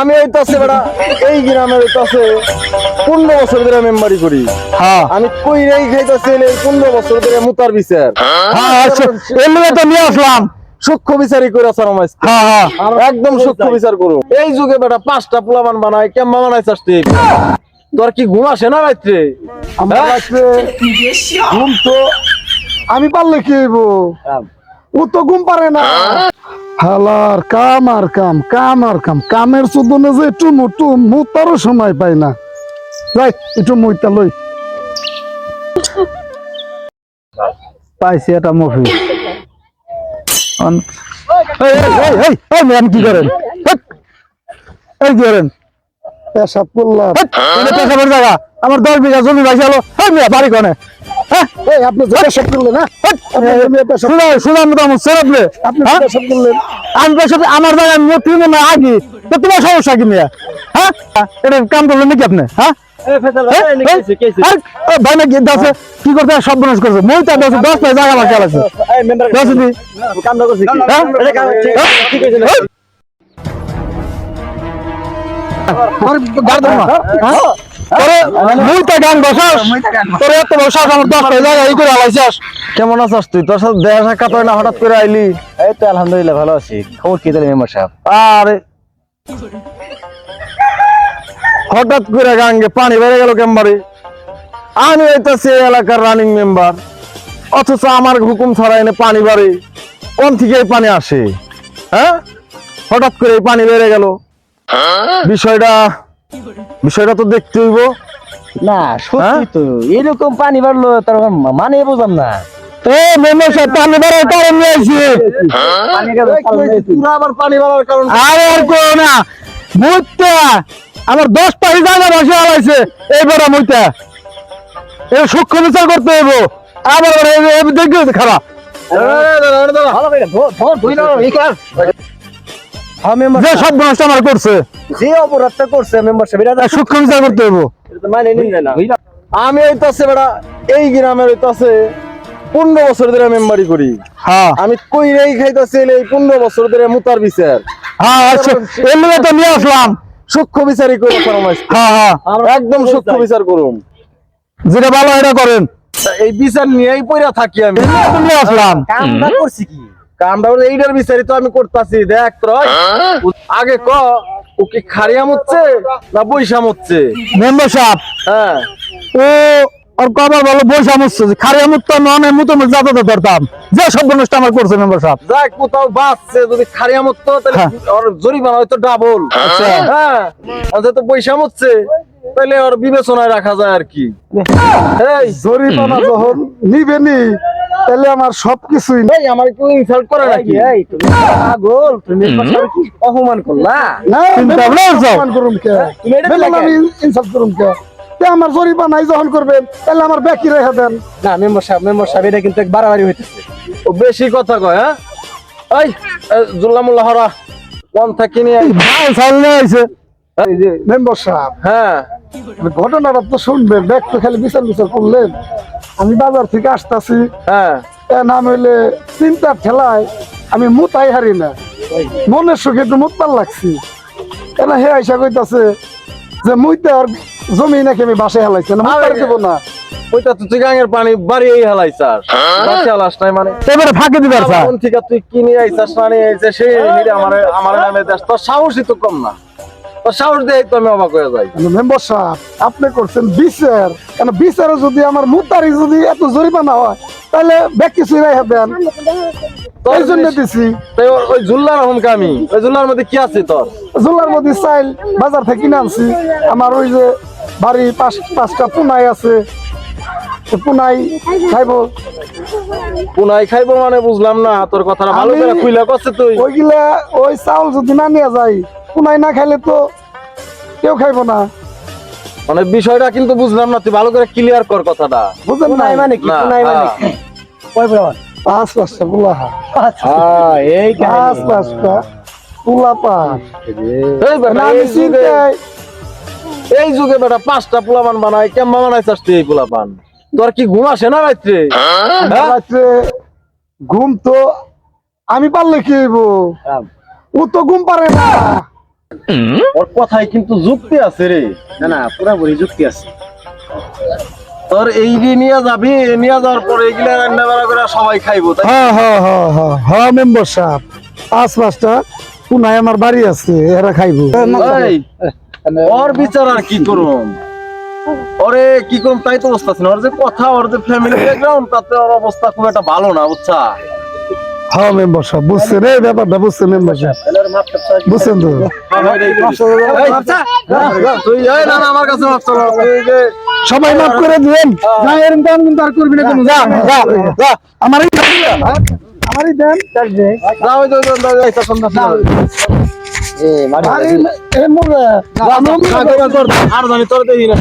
আমি এই তো আছে বেটা এই গ্রামের এই তো আছে পনেরো বছর ধরে মেম্বারি করি। হ্যাঁ। আমি কই রেই খাইতেছি এই পনেরো বছর ধরে মুতার বিচার। হ্যাঁ আচ্ছা এর লিগে তো নিয়ে আসলাম। সূক্ষ্ম বিচারই করে। হ্যাঁ হ্যাঁ। একদম সূক্ষ্ম বিচার করো। এই যুগে বেটা পাঁচটা পোলাবান বানায় কেমন বানাইছ তুই তোর কি ঘুম আসে না হ্যাঁ? রাত্রে ঘুম তো আমি পারলে কি হইব? ও তো ঘুম পারে না। হালার কাম আর কাম কাম আর কাম। কামের চোদনে যে একটু মুটু মুতারও সময় পাই না। যাই একটু মুইতা লই। পাইছি এটা ম্যাম কি করেন! এই কি করেন? পেশাব করলাম। পেশাবের জায়গা। আমার দশ বিঘা জমি ভাইসি হলো হ্যাঁ বাড়ি কনে? এই আপনি যে পেশাব করলেন না হেৎ! আপনি যে মেয়ে পেশাব শুনো শুনো আমি তো আমার ছেড়ে আপনি আপনি হ্যাঁ? করলেন। আমি পেশাব আমার জায়গায় মোটি না আগে। তো তোমার সমস্যা কি মিয়া? হ্যাঁ? এটা কাম করলেন নাকি আপনি? হ্যাঁ? হ্যাঁ? ভাই নাকি দাসে কি করতে সব বনস করছে। মই তো দাসে দশ টাকা জায়গা বাকি আছে। দশ দি। হ্যাঁ? হ্যাঁ? তোর গাড় হ্যাঁ? কেমন আছিস তুই? তোর সাথে দেখা সাক্ষাৎ হয় না হঠাৎ করে আইলি? এই তো আলহামদুলিল্লাহ ভালো আছি। খবর কি তাহলে মেম্বার সাহেব? আরে। হঠাৎ করে গাঙ্গে পানি বেড়ে গেল কেমবারে। আমি হইতেছি এই এলাকার রানিং মেম্বার অথচ আমার হুকুম ছাড়া এনে পানি বাড়ে। কোন থেকে এই পানি আসে? হ্যাঁ? হঠাৎ করে এই পানি বেড়ে গেল। বিষয়টা বিষয়টা তো দেখতে হইব। না সত্যি তো এরকম পানি বাড়লো তার মানে বুঝলাম না। এ মেম্বার সাহেব পানি বাড়ার কারণ নিয়ে আবার পানি বাড়ার কারণ আর আর কো না মুইতা আমার দশ টাকা জায়গা বসে আলাইছে এইবার মুইতা। এ সূক্ষ্ম বিচার করতে হইব। আবার দেখবে খারাপ। যে সব নষ্ট আমার করছে। যে অপরাধটা করছে মেম্বার এটা সূক্ষ্ম বিচার করতে হইব। মানে নিন না। আমি হইতাছে বেটা এই গ্রামের হইতাছে পনেরো বছর ধরে মেম্বারি করি। হ্যাঁ। আমি কই খাইতেছি এই পনেরো বছর ধরে মুতার বিচার। হ্যাঁ তো নিয়ে আসলাম। সূক্ষ্ম বিচারই করে ফরমাইশ হ্যাঁ হ্যাঁ। একদম সূক্ষ্ম বিচার করুন যেটা ভালো এটা করেন। এই বিচার নিয়েই পইরা থাকি আমি। আসলাম। কামটা করছি কি? কামটা এইটার বিচারই আমি করতেছি দেখ তোর আগে ক ও কি খারিয়াম হচ্ছে না বৈশাম হচ্ছে মেম্বার সাহেব হ্যাঁ। ও আর কবার ভালো বৈশা মুছছে খারি আমুত তো মুতো মুখ ধরতাম যে সব নষ্ট আমার করছে মেম্বার সাহেব। যাক কোথাও বাঁচছে যদি খারিয়াম তাহলে হ্যাঁ। ওর জরিমানা হয়তো ডাবল আচ্ছা। হ্যাঁ। আর বৈশাম হচ্ছে তাহলে ওর বিবেচনায় রাখা যায় আর কি। এই। জরিমানা যখন নিবেনি তাহলে আমার সবকিছুই এই আমার কেউ ইনসাল্ট করে নাকি? এই তুমি পাগল তুমি কি অপমান করলা? না চিন্তা? অপমান করুম কে? বললাম দেখে- আমি ইনসাফ করুম কে? তে আমার জরিমানাই যখন করবেন তাহলে আমার বাকি রেখে দেন। না মেম্বার সাহেব মেম্বার সাহেব এটা কিন্তু এক বাড়াবাড়ি হইতেছে। ও বেশি কথা কয় হ্যাঁ? এই জুল্লামুল্লাহ হরা কোন থাকি নিয়ে ভাই চাল নিয়ে আইছে মেম্বার সাহেব। হ্যাঁ। ঘটনাটা তো শুনবেন ব্যাগ তো খালি বিচার বিচার করলেন। আমি বাজার থেকে আসতাছি হ্যাঁ। নাম হইলে চিন্তার ঠেলায় আমি মুতাই হারি না। মনের সুখে একটু মুতপার লাগছি। কেন হে আইসা কইতাছে যে মুইতে আর জমি নাকি আমি বাসে হেলাইছে না মুতার দেব না। ওইটা তো তুই গাঙের পানি বাড়িয়েই হেলাই হেলাস নাই মানে। এবারে ফাঁকি দিবার স্যার। থেকে তুই কিনে আইসাস না নিয়ে আইসে সেই নিরে আমার আমার নামে দেশ তোর সাহসই তো কম না। সাহস দিয়ে তো আমি অবাক হয়ে যাই। মেম্বার সাহেব আপনি করছেন বিচার। কেন বিচারে যদি আমার মুতারি যদি এত জরিমানা হয় তাহলে ব্যাগ কিছু রেখে দেন এই জন্য দিছি। তাই ওই জুল্লার রহমকে আমি। ওই জুল্লার মধ্যে কি আছে তোর? জোলার মধ্যে চাইল বাজার থেকে কিনে আনছি। আমার ওই যে বাড়ি পাঁচ পাঁচটা পুনাই আছে। পুনাই খাইবো। পুনাই খাইবো মানে বুঝলাম না তোর কথাটা ভালো করে খুইলা করছে তুই। ওইগুলা ওই চাউল যদি না নিয়ে যাই পুনাই না খাইলে তো কেউ খাইবো না। মানে বিষয়টা কিন্তু বুঝলাম না তুই ভালো করে ক্লিয়ার কর কথাটা। বুঝলেন না মানে কি না, পুনাই মানে হ্যাঁ। কি? কয় পাঁচ পাঁচটা পুলাহা হ্যাঁ এই পুলা পাঁচ এই বেটা, না আমি এই যুগে চিন্তায় এই যুগে বেটা পাঁচটা পোলাপান বানায় কেমন বানাইছাস তুই এই পোলাপান তোর কি ঘুম আসে না রাত্রে? হ্যাঁ? রাত্রে ঘুম তো আমি পারলে কি হইব? ও তো ঘুম পারে না। ওর কথায় কিন্তু যুক্তি আছে রে। না না পুরোপুরি যুক্তি আছে। তোর এই যে নিয়ে যাবি নিয়ে যাওয়ার পরে এগুলা রান্না বাড়া করে সবাই খাইবো হ্যাঁ হ্যাঁ হ্যাঁ হ্যাঁ হ্যাঁ মেম্বার সাহেব। পাঁচ পাঁচটা পুনায় আমার বাড়ি আছে এরা খাইবো। ওর বিচার আর কি করুন ওরে কি করুম তাই তো অবস্থা ছিল ওর যে কথা ওর যে ফ্যামিলি ব্যাকগ্রাউন্ড তাতে ওর অবস্থা খুব একটা ভালো না বুঝছা? হ্যাঁ মেম্বার সাহেব বুঝছেন এই ব্যাপারটা বুঝছেন মেম্বার সাহেব বুঝছেন তো এই, এই আমার যে সবাই মাফ করে দিবেন না এরকম কাম কিন্তু আর করবি না কোনো যা যা যা আমারই আমারই দেন যা ওই যে- ওই যে- ওই যে- একটা সন্ধ্যা ছিল। আরে এ মোরে যা, যা, যা, যা, তোর- আর জানি তোর দেখি না